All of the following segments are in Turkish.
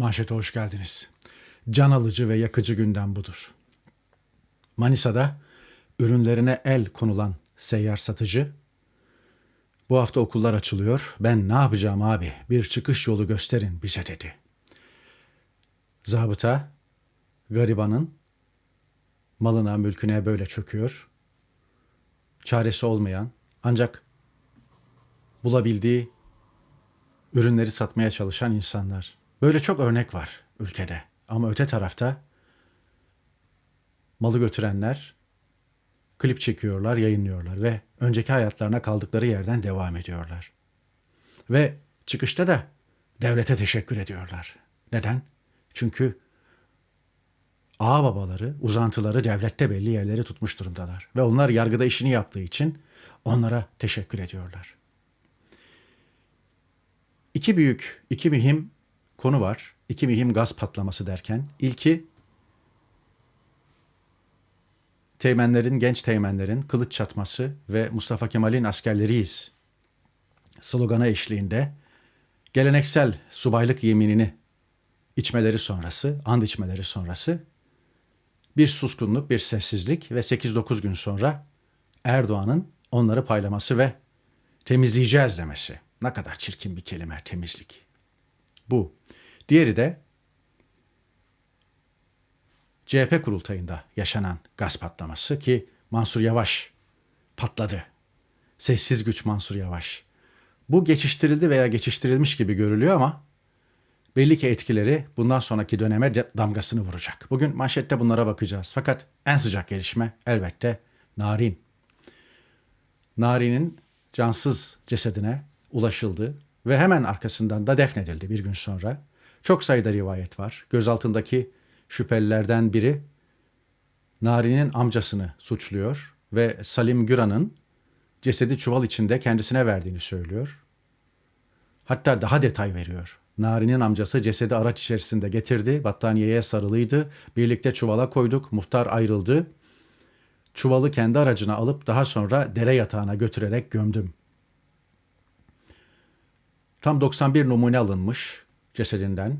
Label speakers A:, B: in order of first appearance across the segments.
A: Manşete hoş geldiniz. Can alıcı ve yakıcı gündem budur. Manisa'da ürünlerine el konulan seyyar satıcı, bu hafta okullar açılıyor, ben ne yapacağım abi, bir çıkış yolu gösterin bize dedi. Zabıta, garibanın malına, mülküne böyle çöküyor. Çaresi olmayan, ancak bulabildiği ürünleri satmaya çalışan insanlar. Böyle çok örnek var ülkede. Ama öte tarafta malı götürenler klip çekiyorlar, yayınlıyorlar ve önceki hayatlarına kaldıkları yerden devam ediyorlar. Ve çıkışta da devlete teşekkür ediyorlar. Neden? Çünkü ağ babaları, uzantıları devlette belli yerleri tutmuş durumdalar. Ve onlar yargıda işini yaptığı için onlara teşekkür ediyorlar. İki büyük, iki mühim konu var. İki mühim gaz patlaması derken. ilki teğmenlerin, genç teğmenlerin kılıç çatması ve Mustafa Kemal'in askerleriyiz sloganı eşliğinde geleneksel subaylık yeminini içmeleri sonrası, and içmeleri sonrası bir suskunluk, bir sessizlik ve 8-9 gün sonra Erdoğan'ın onları paylaması ve temizleyeceğiz demesi. Ne kadar çirkin bir kelime temizlik. Bu. Diğeri de CHP kurultayında yaşanan gaz patlaması ki Mansur Yavaş patladı. Sessiz güç Mansur Yavaş. Bu geçiştirildi veya geçiştirilmiş gibi görülüyor ama belli ki etkileri bundan sonraki döneme damgasını vuracak. Bugün manşette bunlara bakacağız. Fakat en sıcak gelişme elbette Narin. Narin'in cansız cesedine ulaşıldı ve hemen arkasından da defnedildi bir gün sonra. Çok sayıda rivayet var. Gözaltındaki şüphelilerden biri Nari'nin amcasını suçluyor ve Salim Güran'ın cesedi çuval içinde kendisine verdiğini söylüyor. Hatta daha detay veriyor. Nari'nin amcası cesedi araç içerisinde getirdi, battaniyeye sarılıydı. Birlikte çuvala koyduk, muhtar ayrıldı. Çuvalı kendi aracına alıp daha sonra dere yatağına götürerek gömdüm. Tam 91 numune alınmış cesedinden.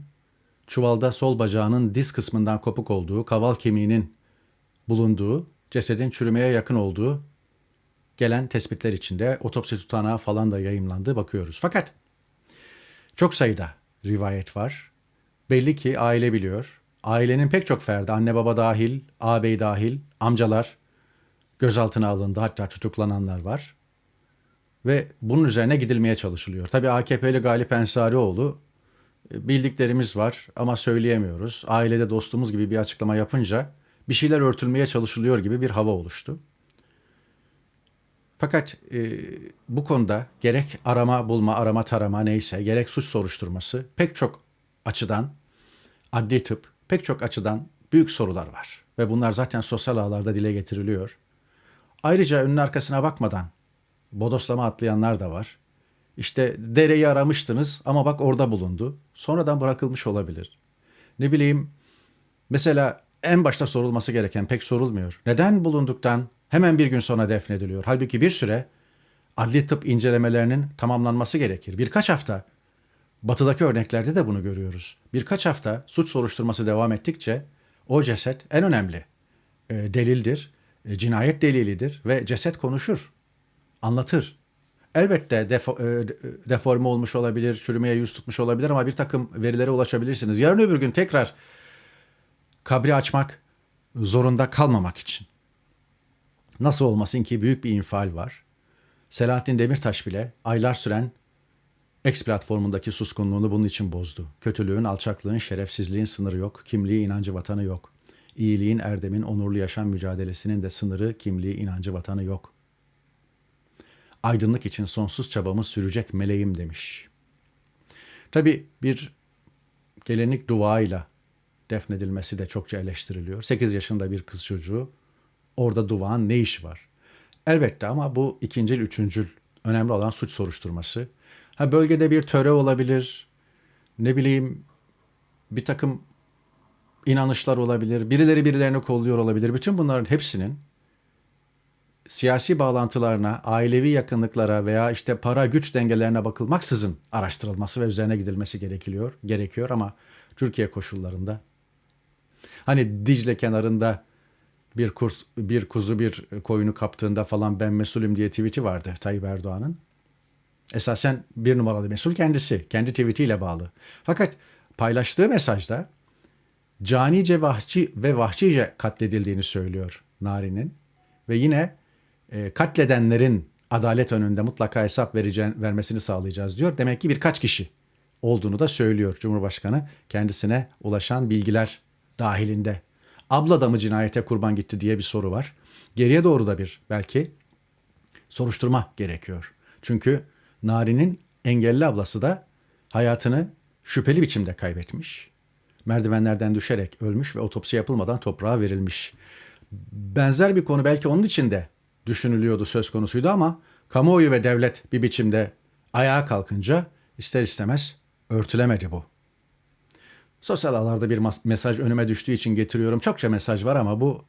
A: Çuvalda sol bacağının diz kısmından kopuk olduğu, kaval kemiğinin bulunduğu, cesedin çürümeye yakın olduğu gelen tespitler içinde otopsi tutanağı falan da yayımlandı bakıyoruz. Fakat çok sayıda rivayet var. Belli ki aile biliyor. Ailenin pek çok ferdi, anne baba dahil, ağabey dahil, amcalar gözaltına alındı. Hatta tutuklananlar var. Ve bunun üzerine gidilmeye çalışılıyor. Tabii AKP'li Galip Ensarioğlu bildiklerimiz var ama söyleyemiyoruz. Ailede dostumuz gibi bir açıklama yapınca bir şeyler örtülmeye çalışılıyor gibi bir hava oluştu. Fakat e, bu konuda gerek arama bulma, arama tarama neyse, gerek suç soruşturması pek çok açıdan, adli tıp pek çok açıdan büyük sorular var. Ve bunlar zaten sosyal ağlarda dile getiriliyor. Ayrıca önün arkasına bakmadan bodoslama atlayanlar da var. İşte dereyi aramıştınız ama bak orada bulundu. Sonradan bırakılmış olabilir. Ne bileyim mesela en başta sorulması gereken pek sorulmuyor. Neden bulunduktan hemen bir gün sonra defnediliyor? Halbuki bir süre adli tıp incelemelerinin tamamlanması gerekir. Birkaç hafta batıdaki örneklerde de bunu görüyoruz. Birkaç hafta suç soruşturması devam ettikçe o ceset en önemli e, delildir, e, cinayet delilidir ve ceset konuşur, anlatır. Elbette defo, e, deforme olmuş olabilir, çürümeye yüz tutmuş olabilir ama bir takım verilere ulaşabilirsiniz. Yarın öbür gün tekrar kabri açmak zorunda kalmamak için. Nasıl olmasın ki büyük bir infial var. Selahattin Demirtaş bile aylar süren X platformundaki suskunluğunu bunun için bozdu. Kötülüğün, alçaklığın, şerefsizliğin sınırı yok. Kimliği, inancı, vatanı yok. İyiliğin, erdemin, onurlu yaşam mücadelesinin de sınırı, kimliği, inancı, vatanı yok. Aydınlık için sonsuz çabamız sürecek meleğim demiş. Tabi bir gelenek duayla defnedilmesi de çokça eleştiriliyor. 8 yaşında bir kız çocuğu orada duvağın ne işi var? Elbette ama bu ikincil, üçüncül önemli olan suç soruşturması. Ha bölgede bir töre olabilir, ne bileyim bir takım inanışlar olabilir, birileri birilerini kolluyor olabilir. Bütün bunların hepsinin siyasi bağlantılarına, ailevi yakınlıklara veya işte para güç dengelerine bakılmaksızın araştırılması ve üzerine gidilmesi gerekiyor. Gerekiyor ama Türkiye koşullarında. Hani Dicle kenarında bir kurs bir kuzu bir koyunu kaptığında falan ben mesulüm diye tweet'i vardı Tayyip Erdoğan'ın. Esasen bir numaralı mesul kendisi. Kendi tweetiyle bağlı. Fakat paylaştığı mesajda canice vahşi ve vahşice katledildiğini söylüyor Nari'nin. Ve yine e, katledenlerin adalet önünde mutlaka hesap vereceğin, vermesini sağlayacağız diyor. Demek ki birkaç kişi olduğunu da söylüyor Cumhurbaşkanı kendisine ulaşan bilgiler dahilinde. Abla da mı cinayete kurban gitti diye bir soru var. Geriye doğru da bir belki soruşturma gerekiyor. Çünkü Nari'nin engelli ablası da hayatını şüpheli biçimde kaybetmiş. Merdivenlerden düşerek ölmüş ve otopsi yapılmadan toprağa verilmiş. Benzer bir konu belki onun için de düşünülüyordu söz konusuydu ama kamuoyu ve devlet bir biçimde ayağa kalkınca ister istemez örtülemedi bu. Sosyal ağlarda bir mesaj önüme düştüğü için getiriyorum. Çokça mesaj var ama bu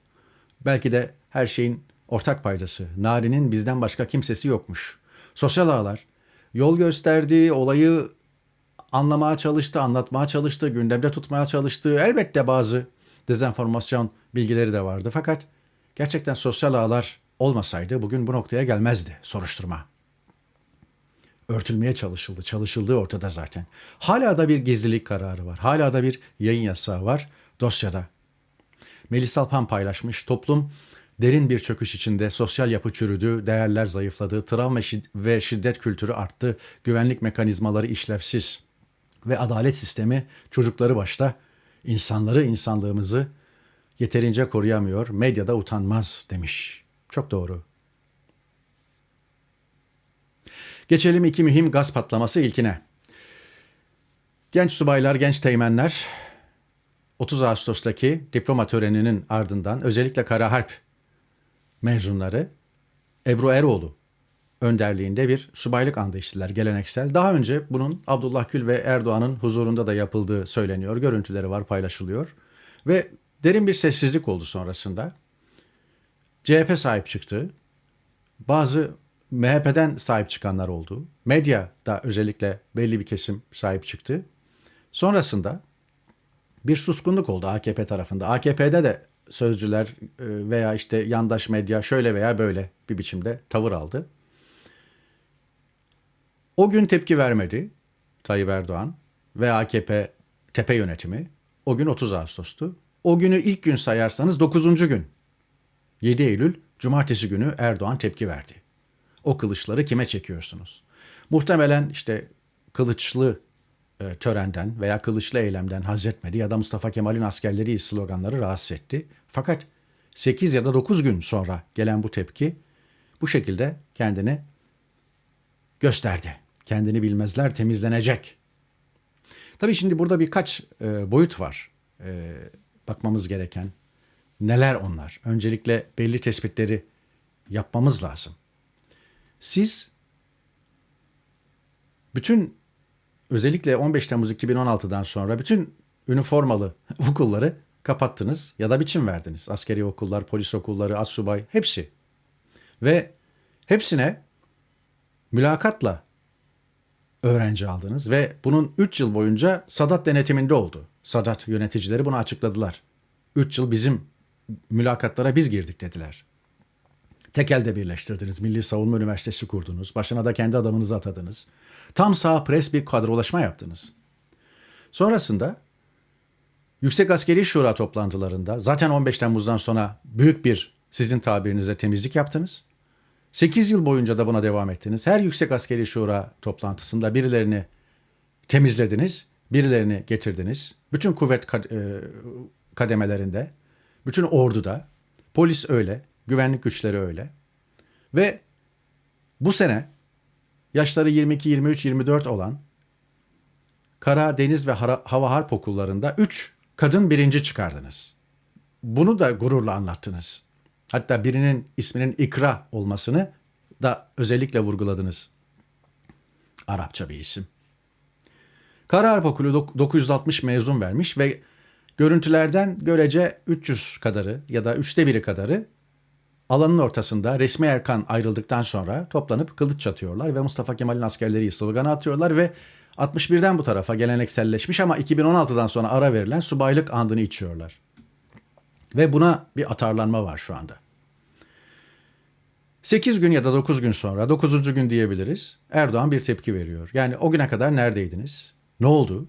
A: belki de her şeyin ortak paydası. Nari'nin bizden başka kimsesi yokmuş. Sosyal ağlar yol gösterdi, olayı anlamaya çalıştı, anlatmaya çalıştı, gündemde tutmaya çalıştı. Elbette bazı dezenformasyon bilgileri de vardı. Fakat gerçekten sosyal ağlar olmasaydı bugün bu noktaya gelmezdi soruşturma. Örtülmeye çalışıldı, çalışıldığı ortada zaten. Hala da bir gizlilik kararı var. Hala da bir yayın yasağı var dosyada. Melis Alpan paylaşmış. Toplum derin bir çöküş içinde sosyal yapı çürüdü, değerler zayıfladı, travma ve şiddet kültürü arttı, güvenlik mekanizmaları işlevsiz ve adalet sistemi çocukları başta insanları, insanlığımızı yeterince koruyamıyor, medyada utanmaz demiş. Çok doğru. Geçelim iki mühim gaz patlaması ilkine. Genç subaylar, genç teğmenler 30 Ağustos'taki diploma töreninin ardından özellikle Kara Harp mezunları Ebru Eroğlu önderliğinde bir subaylık andı içtiler geleneksel. Daha önce bunun Abdullah Gül ve Erdoğan'ın huzurunda da yapıldığı söyleniyor. Görüntüleri var paylaşılıyor. Ve derin bir sessizlik oldu sonrasında. CHP sahip çıktı. Bazı MHP'den sahip çıkanlar oldu. Medya da özellikle belli bir kesim sahip çıktı. Sonrasında bir suskunluk oldu AKP tarafında. AKP'de de sözcüler e, veya işte yandaş medya şöyle veya böyle bir biçimde tavır aldı. O gün tepki vermedi Tayyip Erdoğan ve AKP tepe yönetimi. O gün 30 Ağustos'tu. O günü ilk gün sayarsanız 9. gün. 7 Eylül Cumartesi günü Erdoğan tepki verdi. O kılıçları kime çekiyorsunuz? Muhtemelen işte kılıçlı e, törenden veya kılıçlı eylemden haz etmedi ya da Mustafa Kemal'in askerleri sloganları rahatsız etti. Fakat 8 ya da 9 gün sonra gelen bu tepki bu şekilde kendini gösterdi. Kendini bilmezler temizlenecek. Tabii şimdi burada birkaç e, boyut var e, bakmamız gereken. Neler onlar? Öncelikle belli tespitleri yapmamız lazım. Siz bütün özellikle 15 Temmuz 2016'dan sonra bütün üniformalı okulları kapattınız ya da biçim verdiniz. Askeri okullar, polis okulları, assubay hepsi. Ve hepsine mülakatla öğrenci aldınız ve bunun 3 yıl boyunca Sadat denetiminde oldu. Sadat yöneticileri bunu açıkladılar. 3 yıl bizim mülakatlara biz girdik dediler. Tek elde birleştirdiniz. Milli Savunma Üniversitesi kurdunuz. Başına da kendi adamınızı atadınız. Tam sağ pres bir kadrolaşma yaptınız. Sonrasında Yüksek Askeri Şura toplantılarında zaten 15 Temmuz'dan sonra büyük bir sizin tabirinizle temizlik yaptınız. 8 yıl boyunca da buna devam ettiniz. Her Yüksek Askeri Şura toplantısında birilerini temizlediniz, birilerini getirdiniz. Bütün kuvvet e, kademelerinde, bütün orduda, polis öyle, güvenlik güçleri öyle. Ve bu sene yaşları 22, 23, 24 olan kara, deniz ve hava harp okullarında 3 kadın birinci çıkardınız. Bunu da gururla anlattınız. Hatta birinin isminin ikra olmasını da özellikle vurguladınız. Arapça bir isim. Kara Harp Okulu 960 mezun vermiş ve görüntülerden görece 300 kadarı ya da üçte biri kadarı alanın ortasında resmi Erkan ayrıldıktan sonra toplanıp kılıç çatıyorlar ve Mustafa Kemal'in askerleri sloganı atıyorlar ve 61'den bu tarafa gelenekselleşmiş ama 2016'dan sonra ara verilen subaylık andını içiyorlar. Ve buna bir atarlanma var şu anda. 8 gün ya da 9 gün sonra, 9. gün diyebiliriz. Erdoğan bir tepki veriyor. Yani o güne kadar neredeydiniz? Ne oldu?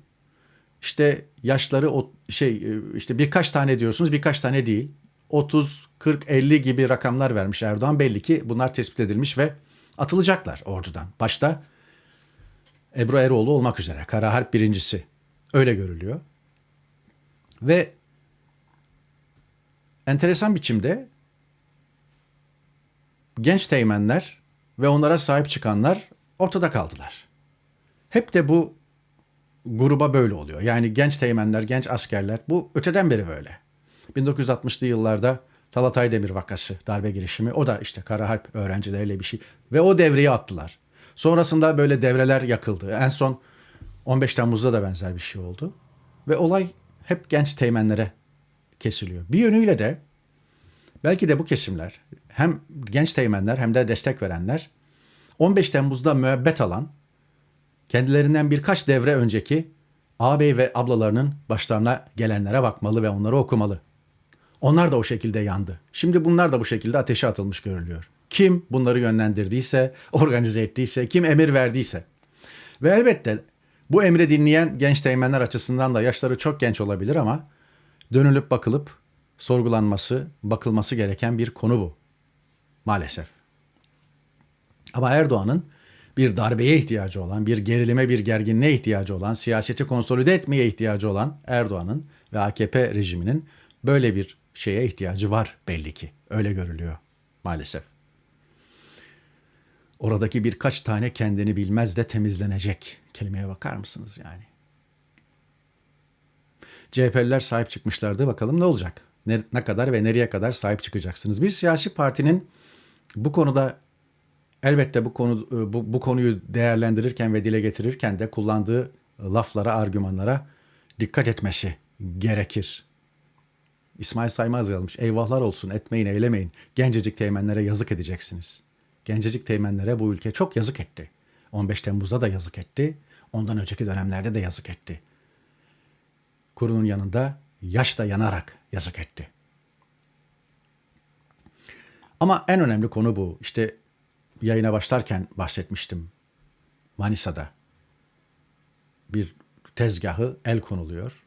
A: İşte yaşları o şey e, işte birkaç tane diyorsunuz, birkaç tane değil. 30, 40, 50 gibi rakamlar vermiş Erdoğan. Belli ki bunlar tespit edilmiş ve atılacaklar ordudan. Başta Ebru Eroğlu olmak üzere. Kara Harp birincisi. Öyle görülüyor. Ve enteresan biçimde genç teğmenler ve onlara sahip çıkanlar ortada kaldılar. Hep de bu gruba böyle oluyor. Yani genç teğmenler, genç askerler bu öteden beri böyle. 1960'lı yıllarda Talat Aydemir vakası, darbe girişimi o da işte Kara Harp öğrencileriyle bir şey ve o devreyi attılar. Sonrasında böyle devreler yakıldı. En son 15 Temmuz'da da benzer bir şey oldu. Ve olay hep genç teğmenlere kesiliyor. Bir yönüyle de belki de bu kesimler hem genç teğmenler hem de destek verenler 15 Temmuz'da müebbet alan kendilerinden birkaç devre önceki ağabey ve ablalarının başlarına gelenlere bakmalı ve onları okumalı. Onlar da o şekilde yandı. Şimdi bunlar da bu şekilde ateşe atılmış görülüyor. Kim bunları yönlendirdiyse, organize ettiyse, kim emir verdiyse. Ve elbette bu emri dinleyen genç teğmenler açısından da yaşları çok genç olabilir ama dönülüp bakılıp sorgulanması, bakılması gereken bir konu bu. Maalesef. Ama Erdoğan'ın bir darbeye ihtiyacı olan, bir gerilime, bir gerginliğe ihtiyacı olan, siyaseti konsolide etmeye ihtiyacı olan Erdoğan'ın ve AKP rejiminin böyle bir şeye ihtiyacı var belli ki. Öyle görülüyor maalesef. Oradaki birkaç tane kendini bilmez de temizlenecek. Kelimeye bakar mısınız yani? CHP'liler sahip çıkmışlardı. Bakalım ne olacak? Ne, ne kadar ve nereye kadar sahip çıkacaksınız? Bir siyasi partinin bu konuda elbette bu konu bu, bu konuyu değerlendirirken ve dile getirirken de kullandığı laflara, argümanlara dikkat etmesi gerekir. İsmail Saymaz yazmış. Eyvahlar olsun etmeyin eylemeyin. Gencecik teğmenlere yazık edeceksiniz. Gencecik teğmenlere bu ülke çok yazık etti. 15 Temmuz'da da yazık etti. Ondan önceki dönemlerde de yazık etti. Kurunun yanında yaş da yanarak yazık etti. Ama en önemli konu bu. İşte yayına başlarken bahsetmiştim. Manisa'da bir tezgahı el konuluyor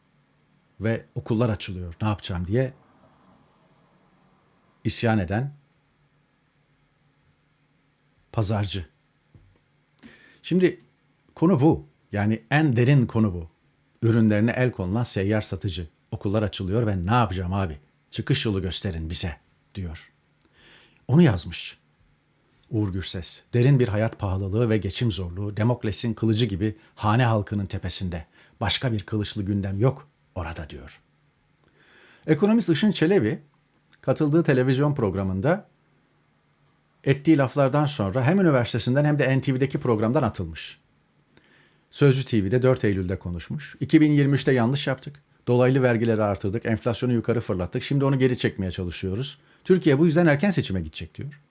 A: ve okullar açılıyor. Ne yapacağım diye isyan eden pazarcı. Şimdi konu bu. Yani en derin konu bu. Ürünlerine el konulan seyyar satıcı. Okullar açılıyor ve ne yapacağım abi? Çıkış yolu gösterin bize diyor. Onu yazmış. Uğur Gürses, derin bir hayat pahalılığı ve geçim zorluğu Demokles'in kılıcı gibi hane halkının tepesinde. Başka bir kılıçlı gündem yok orada diyor. Ekonomist Işın Çelebi katıldığı televizyon programında ettiği laflardan sonra hem üniversitesinden hem de NTV'deki programdan atılmış. Sözcü TV'de 4 Eylül'de konuşmuş. 2023'te yanlış yaptık. Dolaylı vergileri artırdık, enflasyonu yukarı fırlattık. Şimdi onu geri çekmeye çalışıyoruz. Türkiye bu yüzden erken seçime gidecek diyor.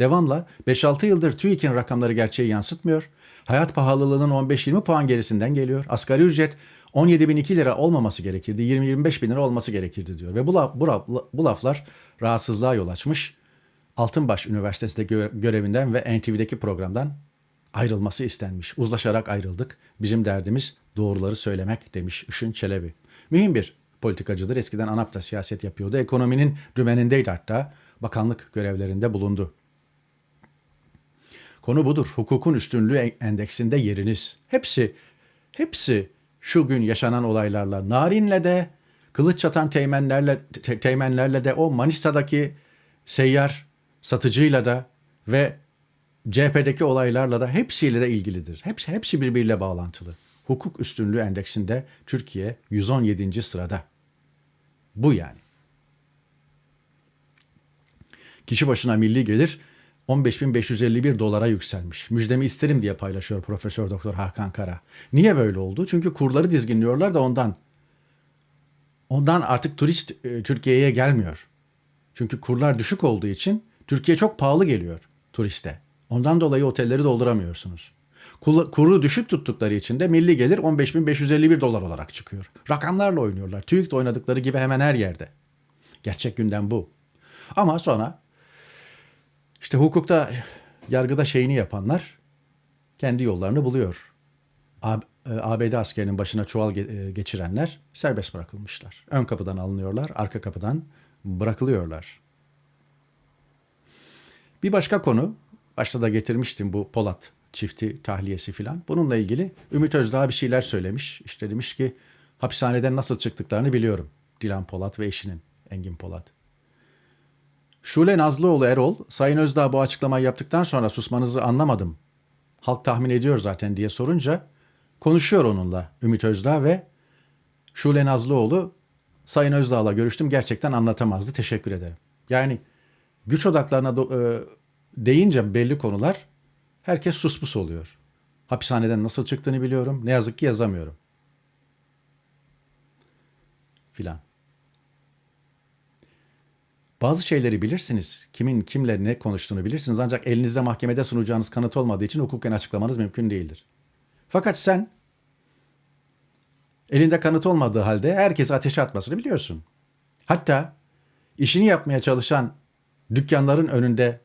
A: Devamla 5-6 yıldır TÜİK'in rakamları gerçeği yansıtmıyor. Hayat pahalılığının 15-20 puan gerisinden geliyor. Asgari ücret 17.002 lira olmaması gerekirdi. 20-25 bin lira olması gerekirdi diyor. Ve bu, laf, bu, bu laflar rahatsızlığa yol açmış. Altınbaş Üniversitesi'nde gö- görevinden ve NTV'deki programdan ayrılması istenmiş. Uzlaşarak ayrıldık. Bizim derdimiz doğruları söylemek demiş Işın Çelebi. Mühim bir politikacıdır. Eskiden ANAP'ta siyaset yapıyordu. Ekonominin dümenindeydi hatta. Bakanlık görevlerinde bulundu. Konu budur. Hukukun üstünlüğü endeksinde yeriniz. Hepsi, hepsi şu gün yaşanan olaylarla, Narin'le de, kılıç çatan teğmenlerle, te, teğmenlerle de, o Manisa'daki seyyar satıcıyla da ve CHP'deki olaylarla da hepsiyle de ilgilidir. Hepsi, hepsi birbiriyle bağlantılı. Hukuk üstünlüğü endeksinde Türkiye 117. sırada. Bu yani. Kişi başına milli gelir 15.551 dolara yükselmiş. Müjdemi isterim diye paylaşıyor Profesör Doktor Hakan Kara. Niye böyle oldu? Çünkü kurları dizginliyorlar da ondan. Ondan artık turist e, Türkiye'ye gelmiyor. Çünkü kurlar düşük olduğu için Türkiye çok pahalı geliyor turiste. Ondan dolayı otelleri dolduramıyorsunuz. Kuru düşük tuttukları için de milli gelir 15.551 dolar olarak çıkıyor. Rakamlarla oynuyorlar. TÜİK'te oynadıkları gibi hemen her yerde. Gerçek gündem bu. Ama sonra işte hukukta, yargıda şeyini yapanlar kendi yollarını buluyor. A- e, ABD askerinin başına çuval e, geçirenler serbest bırakılmışlar. Ön kapıdan alınıyorlar, arka kapıdan bırakılıyorlar. Bir başka konu, başta da getirmiştim bu Polat çifti tahliyesi filan. Bununla ilgili Ümit Özdağ bir şeyler söylemiş. İşte demiş ki hapishaneden nasıl çıktıklarını biliyorum. Dilan Polat ve eşinin Engin Polat. Şule Nazlıoğlu Erol, Sayın Özdağ bu açıklamayı yaptıktan sonra susmanızı anlamadım. Halk tahmin ediyor zaten diye sorunca konuşuyor onunla Ümit Özdağ ve Şule Nazlıoğlu Sayın Özdağ'la görüştüm gerçekten anlatamazdı teşekkür ederim. Yani güç odaklarına do- e, belli konular herkes suspus oluyor. Hapishaneden nasıl çıktığını biliyorum ne yazık ki yazamıyorum. Filan. Bazı şeyleri bilirsiniz. Kimin kimle ne konuştuğunu bilirsiniz. Ancak elinizde mahkemede sunacağınız kanıt olmadığı için hukuken açıklamanız mümkün değildir. Fakat sen elinde kanıt olmadığı halde herkes ateşe atmasını biliyorsun. Hatta işini yapmaya çalışan dükkanların önünde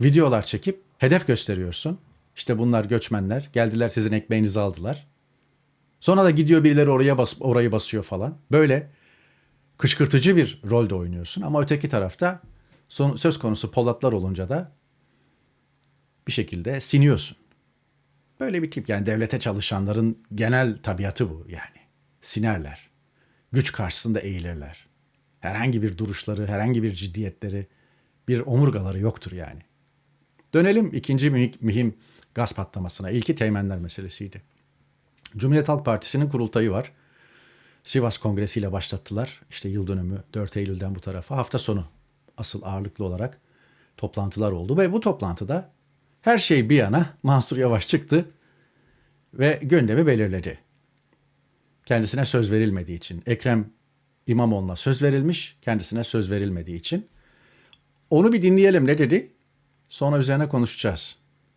A: videolar çekip hedef gösteriyorsun. İşte bunlar göçmenler. Geldiler sizin ekmeğinizi aldılar. Sonra da gidiyor birileri oraya bas, orayı basıyor falan. Böyle kışkırtıcı bir rolde oynuyorsun ama öteki tarafta son, söz konusu Polatlar olunca da bir şekilde siniyorsun. Böyle bir tip yani devlete çalışanların genel tabiatı bu yani. Sinerler. Güç karşısında eğilirler. Herhangi bir duruşları, herhangi bir ciddiyetleri, bir omurgaları yoktur yani. Dönelim ikinci mühim, gaz patlamasına. İlki teğmenler meselesiydi. Cumhuriyet Halk Partisi'nin kurultayı var. Sivas Kongresi ile başlattılar. İşte yıl dönümü 4 Eylül'den bu tarafa. Hafta sonu asıl ağırlıklı olarak toplantılar oldu. Ve bu toplantıda her şey bir yana Mansur Yavaş çıktı ve gündemi belirledi. Kendisine söz verilmediği için. Ekrem İmamoğlu'na söz verilmiş, kendisine söz verilmediği için. Onu bir dinleyelim ne dedi? Sonra üzerine konuşacağız.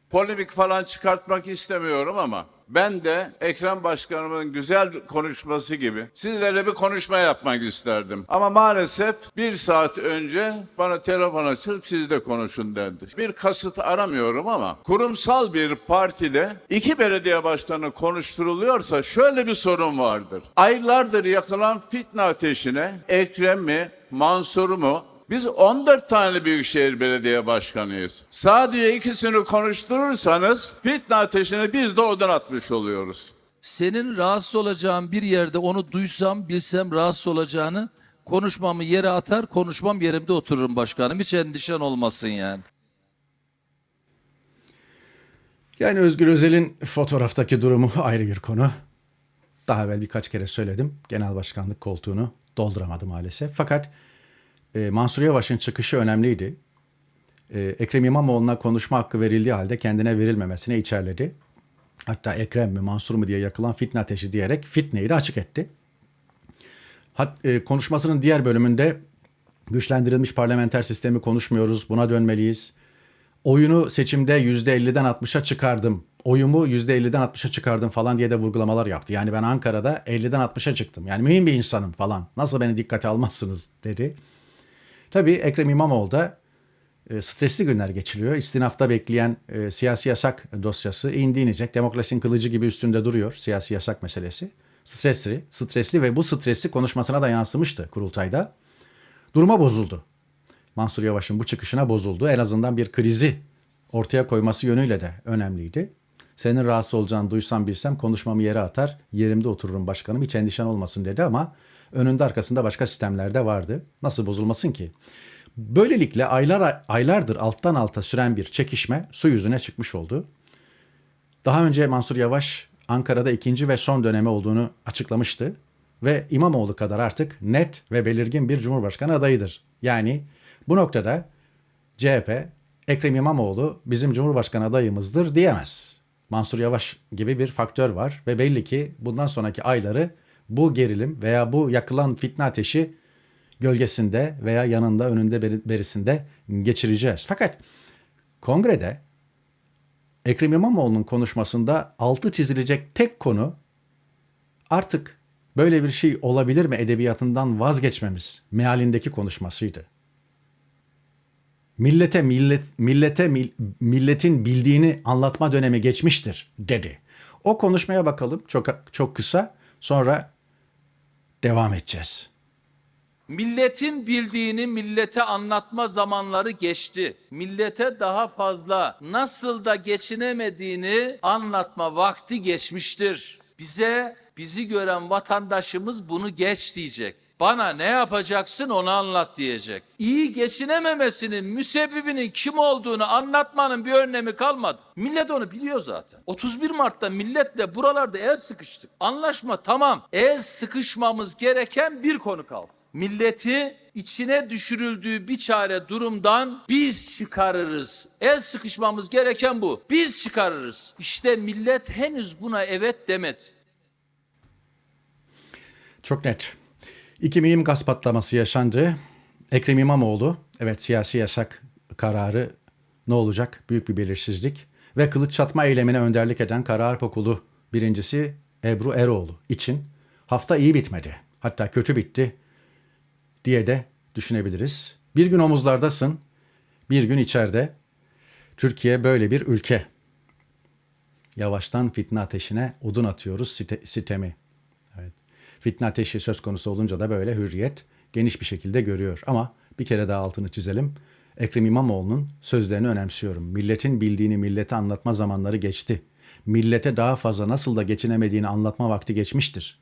B: Polemik falan çıkartmak istemiyorum ama ben de Ekrem Başkanımın güzel konuşması gibi sizlerle bir konuşma yapmak isterdim. Ama maalesef bir saat önce bana telefon açıp siz de konuşun dendi. Bir kasıt aramıyorum ama kurumsal bir partide iki belediye başkanı konuşturuluyorsa şöyle bir sorun vardır. Aylardır yakılan fitne ateşine Ekrem mi, Mansur mu, biz 14 tane Büyükşehir Belediye Başkanıyız. Sadece ikisini konuşturursanız fitne ateşine biz de odun atmış oluyoruz.
C: senin rahatsız olacağın bir yerde onu duysam, bilsem rahatsız olacağını konuşmamı yere atar, konuşmam yerimde otururum başkanım. Hiç endişen olmasın yani.
A: Yani Özgür Özel'in fotoğraftaki durumu ayrı bir konu. Daha evvel birkaç kere söyledim. Genel başkanlık koltuğunu dolduramadı maalesef. Fakat e, Mansur Yavaş'ın çıkışı önemliydi. E, Ekrem İmamoğlu'na konuşma hakkı verildiği halde kendine verilmemesine içerledi. Hatta Ekrem mi Mansur mu diye yakılan fitne ateşi diyerek fitneyi de açık etti. Hat, e, konuşmasının diğer bölümünde güçlendirilmiş parlamenter sistemi konuşmuyoruz, buna dönmeliyiz. Oyunu seçimde %50'den 60'a çıkardım. Oyumu %50'den 60'a çıkardım falan diye de vurgulamalar yaptı. Yani ben Ankara'da 50'den 60'a çıktım. Yani mühim bir insanım falan. Nasıl beni dikkate almazsınız dedi. Tabii Ekrem İmamoğlu da e, stresli günler geçiriyor. İstinafta bekleyen e, siyasi yasak dosyası indi inecek. Demokrasinin kılıcı gibi üstünde duruyor siyasi yasak meselesi. Stresli, stresli ve bu stresi konuşmasına da yansımıştı kurultayda. Duruma bozuldu. Mansur Yavaş'ın bu çıkışına bozuldu. En azından bir krizi ortaya koyması yönüyle de önemliydi. Senin rahatsız olacağını duysam bilsem konuşmamı yere atar, yerimde otururum başkanım hiç endişen olmasın dedi ama önünde arkasında başka sistemler de vardı. Nasıl bozulmasın ki? Böylelikle aylar aylardır alttan alta süren bir çekişme su yüzüne çıkmış oldu. Daha önce Mansur Yavaş Ankara'da ikinci ve son dönemi olduğunu açıklamıştı ve İmamoğlu kadar artık net ve belirgin bir cumhurbaşkanı adayıdır. Yani bu noktada CHP Ekrem İmamoğlu bizim cumhurbaşkanı adayımızdır diyemez. Mansur Yavaş gibi bir faktör var ve belli ki bundan sonraki ayları bu gerilim veya bu yakılan fitne ateşi gölgesinde veya yanında önünde beri- berisinde geçireceğiz. Fakat kongrede Ekrem İmamoğlu'nun konuşmasında altı çizilecek tek konu artık böyle bir şey olabilir mi edebiyatından vazgeçmemiz mealindeki konuşmasıydı. Millete millet millete mil- milletin bildiğini anlatma dönemi geçmiştir dedi. O konuşmaya bakalım çok çok kısa sonra devam edeceğiz.
C: Milletin bildiğini millete anlatma zamanları geçti. Millete daha fazla nasıl da geçinemediğini anlatma vakti geçmiştir. Bize bizi gören vatandaşımız bunu geç diyecek. Bana ne yapacaksın onu anlat diyecek. İyi geçinememesinin müsebbibinin kim olduğunu anlatmanın bir önemi kalmadı. Millet onu biliyor zaten. 31 Mart'ta milletle buralarda el sıkıştık. Anlaşma tamam. El sıkışmamız gereken bir konu kaldı. Milleti içine düşürüldüğü bir çare durumdan biz çıkarırız. El sıkışmamız gereken bu. Biz çıkarırız. İşte millet henüz buna evet demedi.
A: Çok net. İki mühim gaz patlaması yaşandı. Ekrem İmamoğlu, evet siyasi yasak kararı ne olacak? Büyük bir belirsizlik. Ve kılıç çatma eylemine önderlik eden Kara Harp Okulu birincisi Ebru Eroğlu için hafta iyi bitmedi. Hatta kötü bitti diye de düşünebiliriz. Bir gün omuzlardasın, bir gün içeride. Türkiye böyle bir ülke. Yavaştan fitne ateşine odun atıyoruz site, sitemi. Fitne ateşi söz konusu olunca da böyle hürriyet geniş bir şekilde görüyor. Ama bir kere daha altını çizelim. Ekrem İmamoğlu'nun sözlerini önemsiyorum. Milletin bildiğini millete anlatma zamanları geçti. Millete daha fazla nasıl da geçinemediğini anlatma vakti geçmiştir.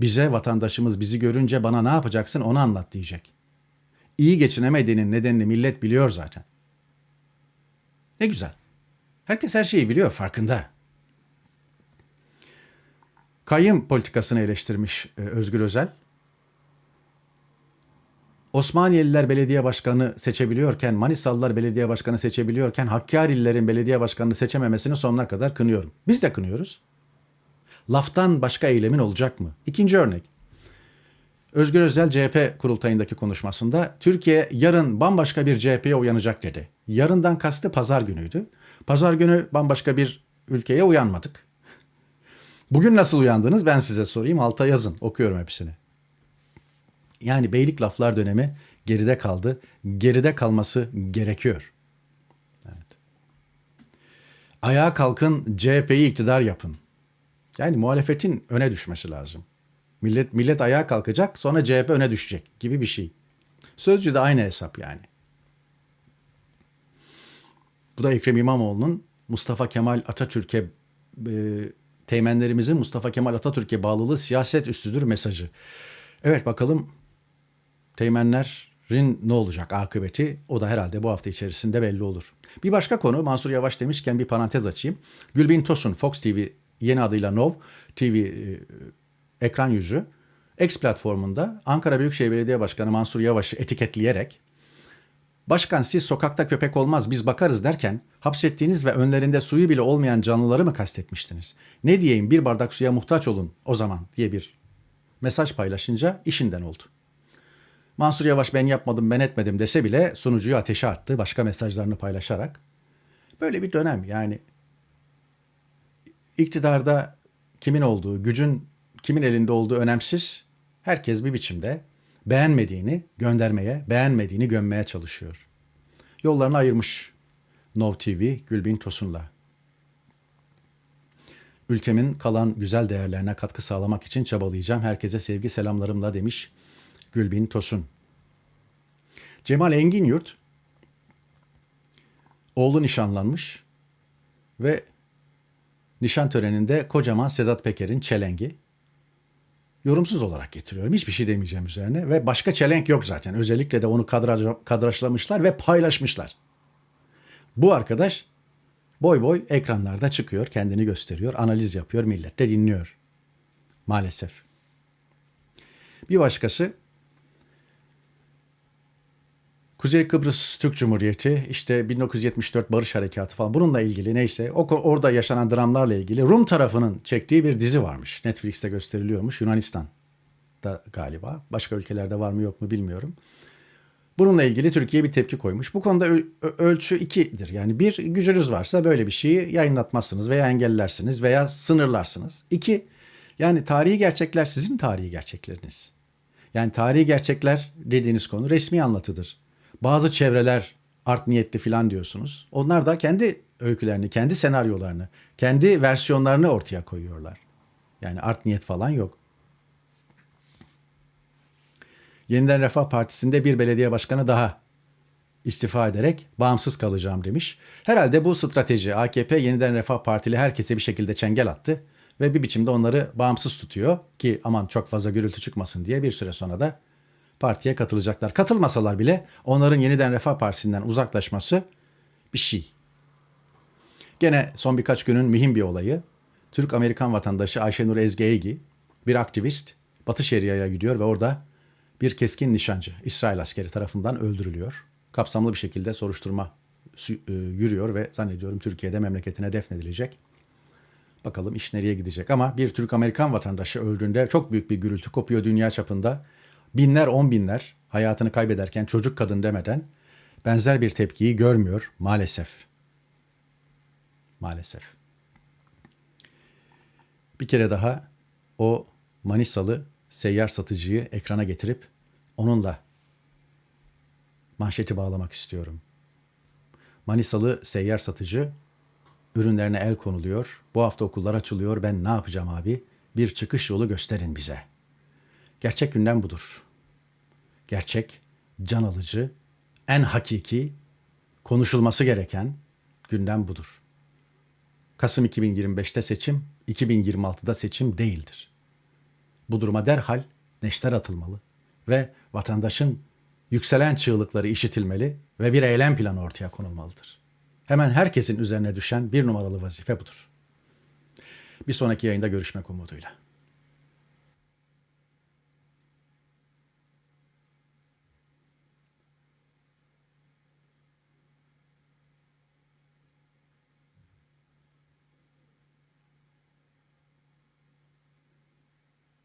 A: Bize vatandaşımız bizi görünce bana ne yapacaksın onu anlat diyecek. İyi geçinemediğinin nedenini millet biliyor zaten. Ne güzel. Herkes her şeyi biliyor, farkında. Kayyım politikasını eleştirmiş e, Özgür Özel. Osmaniyeliler belediye başkanı seçebiliyorken, Manisalılar belediye başkanı seçebiliyorken Hakkari'lilerin belediye başkanını seçememesini sonuna kadar kınıyorum. Biz de kınıyoruz. Laftan başka eylemin olacak mı? İkinci örnek. Özgür Özel CHP kurultayındaki konuşmasında Türkiye yarın bambaşka bir CHP'ye uyanacak dedi. Yarından kastı pazar günüydü. Pazar günü bambaşka bir ülkeye uyanmadık. Bugün nasıl uyandınız ben size sorayım alta yazın okuyorum hepsini. Yani beylik laflar dönemi geride kaldı. Geride kalması gerekiyor. Evet. Ayağa kalkın CHP'yi iktidar yapın. Yani muhalefetin öne düşmesi lazım. Millet millet ayağa kalkacak sonra CHP öne düşecek gibi bir şey. Sözcü de aynı hesap yani. Bu da Ekrem İmamoğlu'nun Mustafa Kemal Atatürk'e e, teğmenlerimizin Mustafa Kemal Atatürk'e bağlılığı siyaset üstüdür mesajı. Evet bakalım teğmenlerin ne olacak akıbeti o da herhalde bu hafta içerisinde belli olur. Bir başka konu Mansur Yavaş demişken bir parantez açayım. Gülbin Tosun Fox TV yeni adıyla Nov TV e, ekran yüzü X platformunda Ankara Büyükşehir Belediye Başkanı Mansur Yavaş'ı etiketleyerek Başkan siz sokakta köpek olmaz biz bakarız derken hapsettiğiniz ve önlerinde suyu bile olmayan canlıları mı kastetmiştiniz? Ne diyeyim bir bardak suya muhtaç olun o zaman diye bir mesaj paylaşınca işinden oldu. Mansur Yavaş ben yapmadım ben etmedim dese bile sunucuyu ateşe attı başka mesajlarını paylaşarak. Böyle bir dönem yani iktidarda kimin olduğu, gücün kimin elinde olduğu önemsiz. Herkes bir biçimde beğenmediğini göndermeye, beğenmediğini gömmeye çalışıyor. Yollarını ayırmış Nov TV Gülbin Tosun'la. Ülkemin kalan güzel değerlerine katkı sağlamak için çabalayacağım. Herkese sevgi selamlarımla demiş Gülbin Tosun. Cemal Engin Yurt oğlu nişanlanmış ve nişan töreninde kocaman Sedat Peker'in çelengi yorumsuz olarak getiriyorum. Hiçbir şey demeyeceğim üzerine ve başka çelenk yok zaten. Özellikle de onu kadraj, kadrajlamışlar ve paylaşmışlar. Bu arkadaş boy boy ekranlarda çıkıyor, kendini gösteriyor, analiz yapıyor, millet de dinliyor. Maalesef. Bir başkası Kuzey Kıbrıs Türk Cumhuriyeti, işte 1974 Barış Harekatı falan bununla ilgili neyse o orada yaşanan dramlarla ilgili Rum tarafının çektiği bir dizi varmış. Netflix'te gösteriliyormuş Yunanistan'da galiba. Başka ülkelerde var mı yok mu bilmiyorum. Bununla ilgili Türkiye bir tepki koymuş. Bu konuda ölçü ikidir. Yani bir gücünüz varsa böyle bir şeyi yayınlatmazsınız veya engellersiniz veya sınırlarsınız. İki, yani tarihi gerçekler sizin tarihi gerçekleriniz. Yani tarihi gerçekler dediğiniz konu resmi anlatıdır. Bazı çevreler art niyetli filan diyorsunuz. Onlar da kendi öykülerini, kendi senaryolarını, kendi versiyonlarını ortaya koyuyorlar. Yani art niyet falan yok. Yeniden Refah Partisi'nde bir belediye başkanı daha istifa ederek bağımsız kalacağım demiş. Herhalde bu strateji AKP Yeniden Refah Partili herkese bir şekilde çengel attı ve bir biçimde onları bağımsız tutuyor ki aman çok fazla gürültü çıkmasın diye bir süre sonra da partiye katılacaklar. Katılmasalar bile onların Yeniden Refah Partisi'nden uzaklaşması bir şey. Gene son birkaç günün mühim bir olayı. Türk-Amerikan vatandaşı Ayşenur Ezgeegi, bir aktivist, Batı Şeria'ya gidiyor ve orada bir keskin nişancı, İsrail askeri tarafından öldürülüyor. Kapsamlı bir şekilde soruşturma e, yürüyor ve zannediyorum Türkiye'de memleketine defnedilecek. Bakalım iş nereye gidecek ama bir Türk-Amerikan vatandaşı öldüğünde çok büyük bir gürültü kopuyor dünya çapında. Binler, on binler hayatını kaybederken çocuk kadın demeden benzer bir tepkiyi görmüyor maalesef. Maalesef. Bir kere daha o Manisalı seyyar satıcıyı ekrana getirip onunla manşeti bağlamak istiyorum. Manisalı seyyar satıcı ürünlerine el konuluyor. Bu hafta okullar açılıyor. Ben ne yapacağım abi? Bir çıkış yolu gösterin bize. Gerçek gündem budur. Gerçek, can alıcı, en hakiki, konuşulması gereken gündem budur. Kasım 2025'te seçim, 2026'da seçim değildir. Bu duruma derhal neşter atılmalı ve vatandaşın yükselen çığlıkları işitilmeli ve bir eylem planı ortaya konulmalıdır. Hemen herkesin üzerine düşen bir numaralı vazife budur. Bir sonraki yayında görüşmek umuduyla.